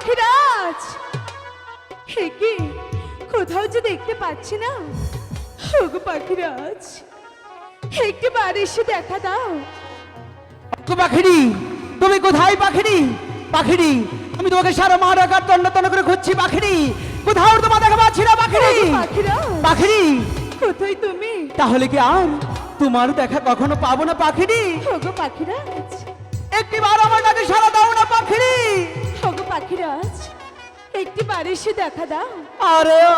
পাখিরাজ হে কি কোথাও যে দেখতে পাচ্ছি না। হগো পাখিরাজ একটি বার এসে দেখা দাও। পাখিরি তুমি কোথায় পাখিরি? পাখিরি আমি তোমাকে সারা মাঠ আকার তন্ন করে খুঁজছি পাখিরি। কোথাও তোমার দেখা পাচ্ছি না পাখিরি। পাখিরি। কোথায় তুমি? তাহলে কি আর তোমার দেখা কখনো পাবো না পাখিরি? হগো পাখিরাজ। একটি বার আমার ডাকে সারা দাও না পাখিরি। হগো পাখিরাজ একটি বাড়ি দেখা দাও। আরে ও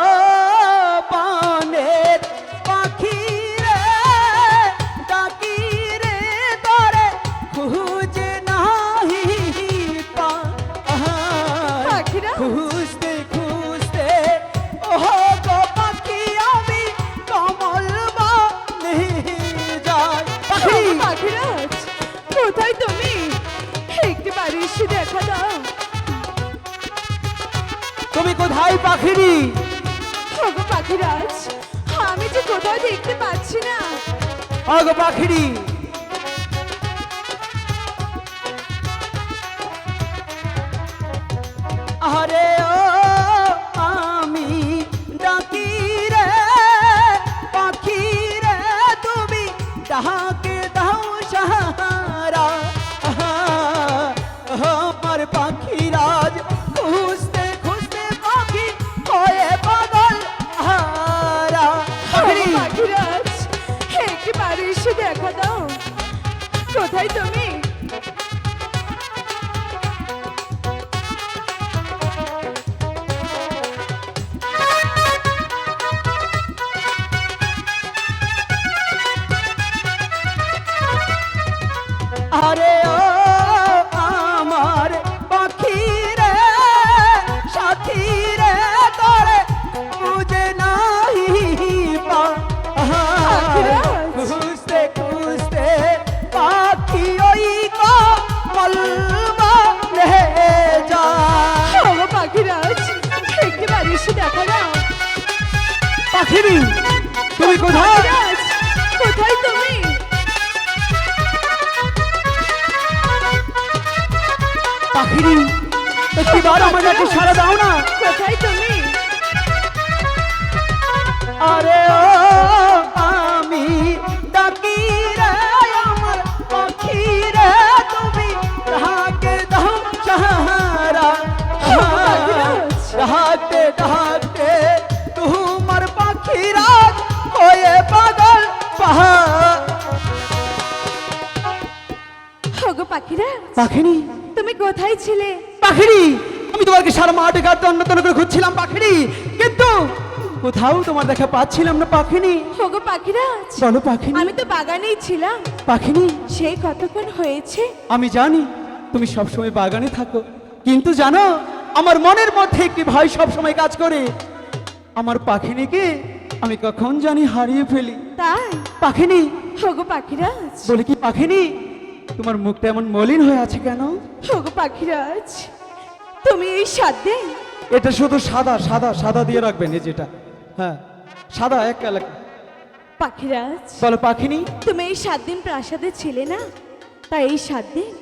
তুমি কোথায় পাখিরি পাখিরাজ আমি যে কোথাও দেখতে পাচ্ছি না। অগ পাখিরি কোথায়? কোথায় তুমি? পাখিরি একটিবার আমার কাছে সারা দাও না। কোথায় পাখিনি? তুমি কোথায় ছিলে? পাখিরি আমি তোমাকে সারা মাঠে ঘাটতে অন্যতন করে খুঁজছিলাম পাখিরি কিন্তু কোথাও তোমার দেখা পাচ্ছিলাম না পাখিনি। হগো পাখিরাজ বলো পাখিনি। আমি তো বাগানেই ছিলাম। পাখিনি। সেই কতক্ষণ হয়েছে? আমি জানি তুমি সবসময় বাগানে থাকো। কিন্তু জানো আমার মনের মধ্যে একটি ভয় সবসময় কাজ করে। আমার পাখিনিকে আমি কখন জানি হারিয়ে ফেলি। তাই? পাখিনি। হগো পাখিরাজ। বলে কি পাখিনি? তোমার মুখটা এমন মলিন হয়ে আছে কেন? পাখিরাজ তুমি এই সাধ্যে এটা শুধু সাদা সাদা সাদা দিয়ে রাখবেন এই যেটা হ্যাঁ সাদা এক এলাকা পাখিরাজ বলো পাখিনি? তুমি এই সাত দিন প্রাসাদে ছিলে না? তাই এই সাত দিন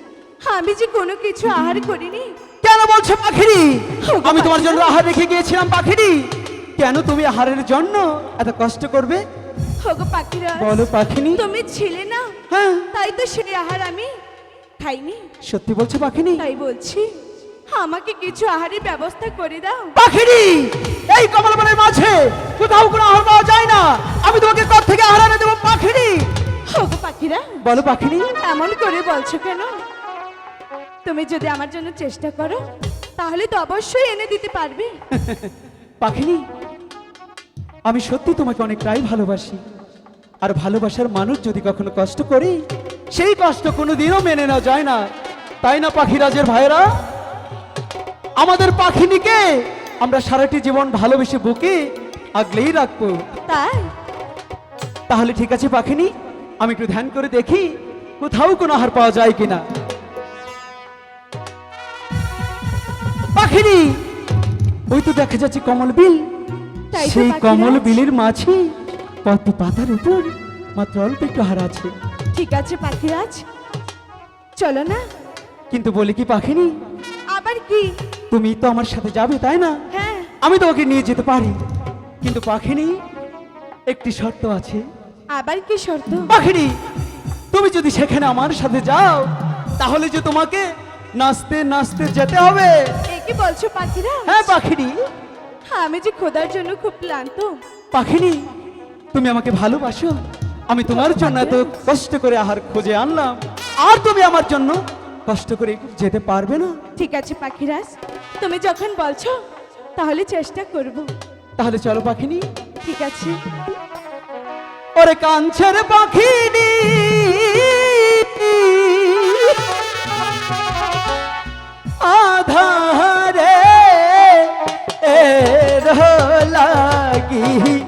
আমি যে কোনো কিছু আহার করিনি। কেন বলছো পাখিরি আমি তোমার জন্য আহার রেখে গিয়েছিলাম পাখিরি কেন তুমি আহারের জন্য এত কষ্ট করবে? হগো পাখিরাজ বলো পাখিনি। তুমি ছিলে না? হ্যাঁ। তাই তো সেই আহার আমি খাইনি। সত্যি বলছো পাখিনি? তাই বলছি আমাকে কিছু আহারের ব্যবস্থা করে দাও। পাখিরি এই কমলবনের মাঝে কোথাও কোনো আহার পাওয়া যায় না। আমি তোমাকে কর থেকে আহার এনে দেবো পাখিরি হগো পাখিরা বলো পাখিরি এমন করে বলছো কেন? তুমি যদি আমার জন্য চেষ্টা করো তাহলে তো অবশ্যই এনে দিতে পারবে। পাখিনি আমি সত্যি তোমাকে অনেকটাই ভালোবাসি। আর ভালোবাসার মানুষ যদি কখনো কষ্ট করি সেই কষ্ট কোনোদিনও মেনে নেওয়া যায় না। তাই না পাখিরাজের ভাইরা আমাদের পাখিনিকে আমরা সারাটি জীবন ভালোবেসে বুকে আগলেই রাখব। তাই? তাহলে ঠিক আছে পাখিনি আমি একটু ধ্যান করে দেখি কোথাও কোনো আহার পাওয়া যায় কিনা। পাখিনি ওই তো দেখা যাচ্ছে কমল বিল। সেই। কমল বিলের মাঝে পদ্ম পাতার উপর মাত্র অল্প একটু আহার আছে। ঠিক আছে পাখিরাজ। চলো না। কিন্তু বলি কি পাখিনি? আবার কি? তুমি তো আমার সাথে যাবে তাই না? হ্যাঁ। আমি তোমাকে নিয়ে যেতে পারি। কিন্তু পাখিনি একটি শর্ত আছে। আবার কি শর্ত? পাখিনি তুমি যদি সেখানে আমার সাথে যাও তাহলে যে তোমাকে নাচতে নাচতে যেতে হবে। এ কি বলছো পাখিরা হ্যাঁ পাখিনি। আমি যে খোদার জন্য খুব ক্লান্ত। পাখিনি তুমি আমাকে ভালোবাসো? আমি তোমার জন্য এত কষ্ট করে আহার খুঁজে আনলাম। আর তুমি আমার জন্য কষ্ট করে যেতে পারবে না। ঠিক আছে পাখিরাজ। তুমি যখন বলছো তাহলে চেষ্টা করব। তাহলে চলো পাখিনি। ঠিক আছে। ওরে কাঞ্চের পাখিনি। আধারে এর লাগি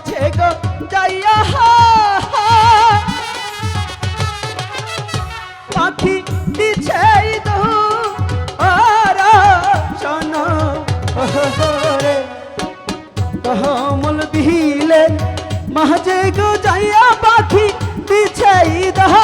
মাঝে গো, যাইয়া পাখি দিছে দু আর শোন। রে কমল বিহলে মাঝে গো যাইয়া পাখি দিছে দহ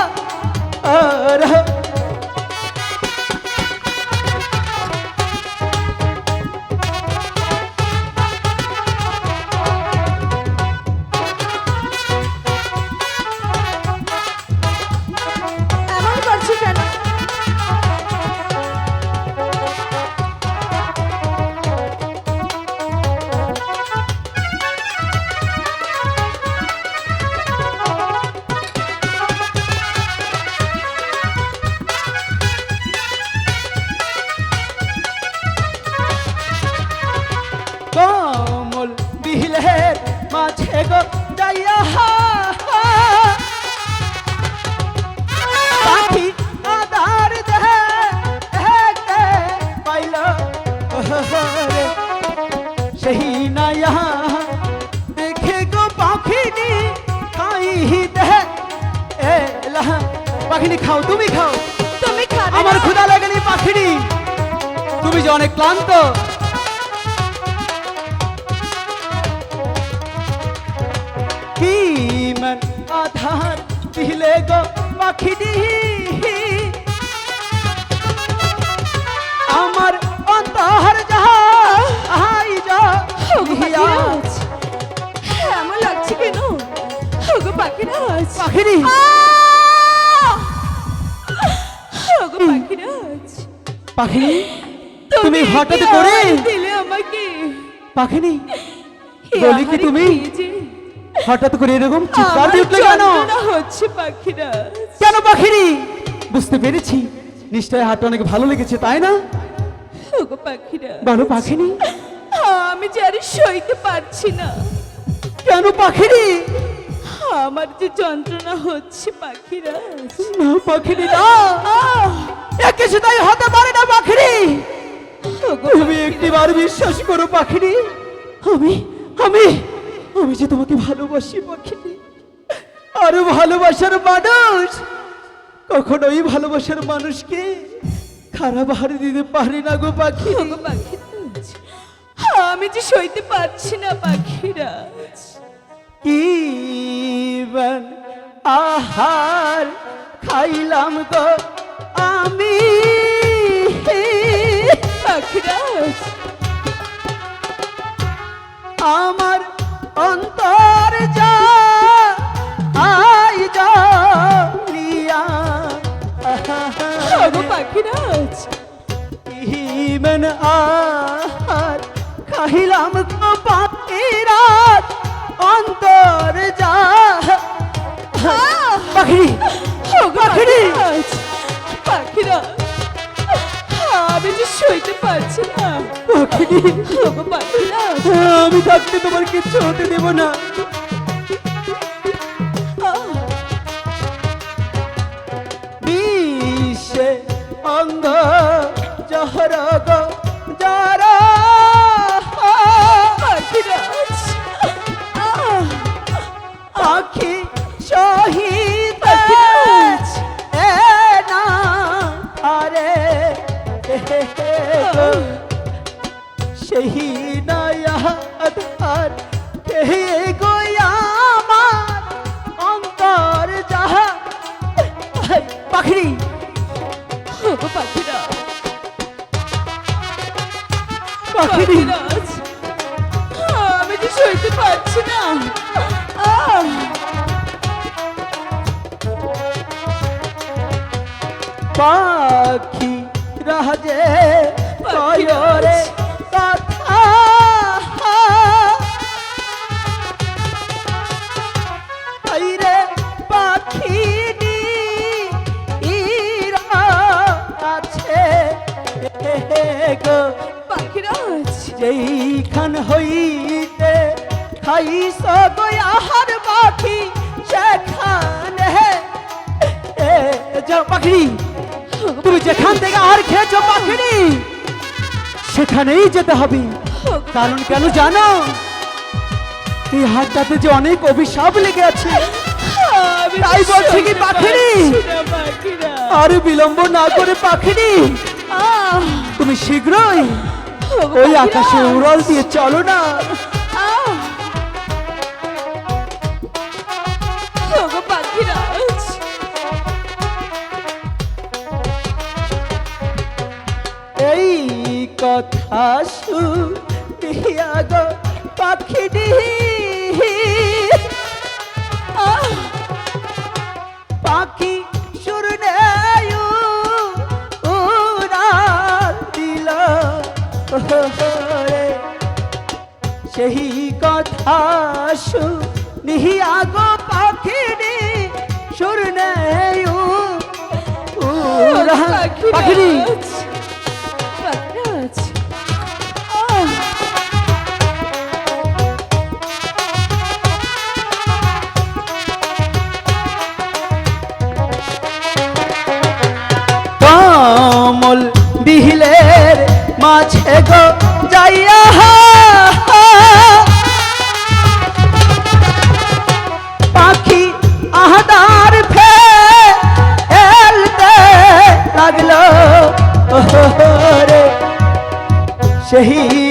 এলা পাখিনি খাও তুমি খাও। তুমি খাবে আমার? ক্ষুধা লাগেনি পাখিনি তুমি যে অনেক ক্লান্ত। কি মন আধার দিলে গো পাখিনি আমার অন্তর যাহা আই যা এমন লাগছে কেন? ওগো পাখিরাজ পাখিনি? তুমি হঠাৎ করে দিলে আমাকে? পাখিনি? বলি কি তুমি? হঠাৎ করে এরকম চিৎকার দিয়ে উঠলে কেন? হচ্ছে পাখিরাজ কেন পাখিনি? বুঝতে পেরেছি। নিশ্চয় হাট অনেক ভালো লেগেছে তাই না? ওগো পাখিরাজ বলো পাখিনি? আমি যে আর সইতে পারছি না। কেন পাখিনি? আমার যে যন্ত্রণা হচ্ছে পাখিরাজ না পাখিনি না! এ কিছু তাই হতে পারে না ওগো তুমি একটিবার বিশ্বাস করো পাখিনি আমি আমি আমি যে তোমাকে ভালোবাসি পাখিনি আরও ভালোবাসার মানুষ। কখনোই ভালোবাসার মানুষকে খারাপ হার দিতে পারি না গো পাখি। আমি যে সইতে পারছি না পাখিরাজ কি আহার খাইলাম গো আমি পাখিরাজ। আমার অন্তর যা আই যা পাখিরাজ। ইমন আহার খাইলাম গো পাখিরাত অন্তর যা পাখি ওগো পাখিরি! আমি যে সইতে পারছি না। পাখিরা আমি থাকতে তোমার কিচ্ছু হতে দেব না। পাখি ওগো পাখিরাজ আমি যে সইতে পারছি না। পাখি রাজে পাখি যেইখান হইতে খাইস গয়াহার পাখি সেখানে যাও পাখি তুমি যেখান থেকে আর খেয়েছো পাখিনি সেখানেই যেতে হবে। কারণ কেন জানো? এই হাতটাতে যে অনেক অভিশাপ লেগে আছে তাই বলছি কি? পারছি আর বিলম্ব না করে পাখিনি। আহ, তুমি শীঘ্রই ওই। আকাশে উড়াল দিয়ে চলো না। এই কথা শুনিয়া গো পাখিটি আহ, পাখি সেই কথা শুনিয়া আগো পাখিনি সুর নেয় পাখিরাজ। সেই